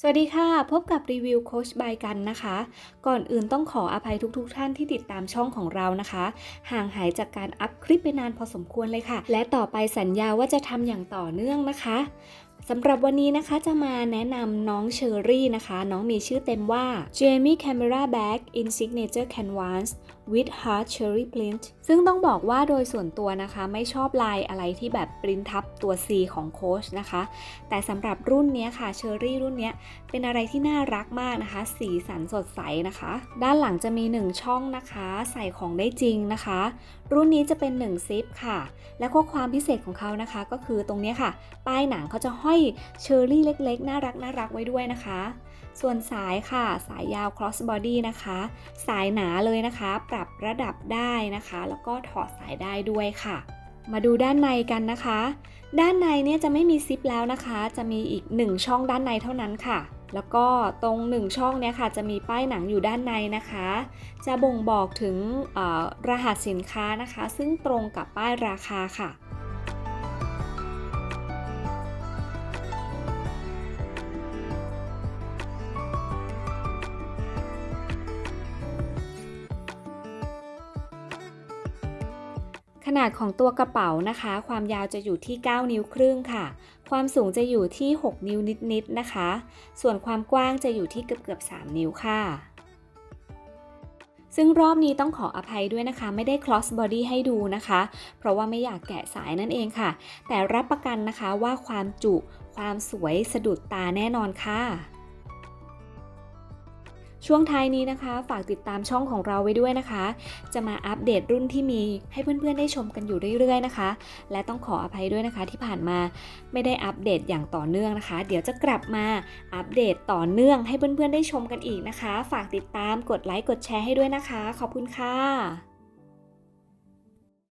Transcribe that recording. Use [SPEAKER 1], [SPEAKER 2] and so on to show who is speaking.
[SPEAKER 1] สวัสดีค่ะ พบกับรีวิวโคชบายกันนะคะ ก่อนอื่นต้องขออภัยทุกๆทท่านที่ติดตามช่องของเรานะคะ ห่างหายจากการอัพคลิปไปนานพอสมควรเลยค่ะ และต่อไปสัญญาว่าจะทำอย่างต่อเนื่องนะคะสำหรับวันนี้นะคะจะมาแนะนำน้องเชอรี่นะคะ น้องมีชื่อเต็มว่า Jamie Camera Bag in Signature Canvas with Heart Cherry Print ซึ่งต้องบอกว่าโดยส่วนตัวนะคะ ไม่ชอบลายอะไรที่แบบปริ้นทับตัว C ของโค้ชนะคะ แต่สำหรับรุ่นนี้ค่ะเชอรี่รุ่นนี้เป็นอะไรที่น่ารักมากนะคะ สีสันสดใสนะคะ ด้านหลังจะมี 1 ช่องนะคะ ใส่ของได้จริงนะคะ รุ่นนี้จะเป็น1ซิปค่ะ และข้อความพิเศษของเขานะคะ ก็คือตรงนี้ค่ะ ป้ายหนังเขาจะห้อยเชอรี่เล็กๆ น่ารักน่ารักไว้ด้วยนะคะ ส่วนสายค่ะสายยาว cross body นะคะ สายหนาเลยนะคะ ปรับระดับได้นะคะ แล้วก็ถอดสายได้ด้วยค่ะมาดูด้านในกันนะคะ ด้านในเนี่ยจะไม่มีซิปแล้วนะคะ จะมีอีก 1 ช่องด้านในเท่านั้นค่ะ แล้วก็ตรง 1 ช่องเนี่ยค่ะจะมีป้ายหนังอยู่ด้านในนะคะ จะบ่งบอกถึงรหัสสินค้านะคะ ซึ่งตรงกับป้ายราคาค่ะ ขนาดของตัวกระเป๋านะคะ ความยาวจะอยู่ที่ 9 นิ้วครึ่งค่ะ ความสูงจะอยู่ที่ 6 นิ้วนิดๆนะคะ ส่วนความกว้างจะอยู่ที่เกือบๆ3นิ้วค่ะ ซึ่งรอบนี้ต้องขออภัยด้วยนะคะ ไม่ได้ cross body ให้ดูนะคะ เพราะว่าไม่อยากแกะสายนั่นเองค่ะ แต่รับประกันนะคะว่าความจุ ความสวยสะดุดตาแน่นอนค่ะ ช่วงท้ายนี้นะคะ ฝากติดตามช่องของเราไว้ด้วยนะคะ จะมาอัปเดตรุ่นที่มีให้เพื่อนๆได้ชมกันอยู่เรื่อยๆนะคะ และต้องขออภัยด้วยนะคะที่ผ่านมาไม่ได้อัปเดตอย่างต่อเนื่องนะคะ เดี๋ยวจะกลับมาอัปเดตต่อเนื่องให้เพื่อนๆได้ชมกันอีกนะคะ ฝากติดตามกดไลค์กดแชร์ให้ด้วยนะคะ ขอบคุณค่ะ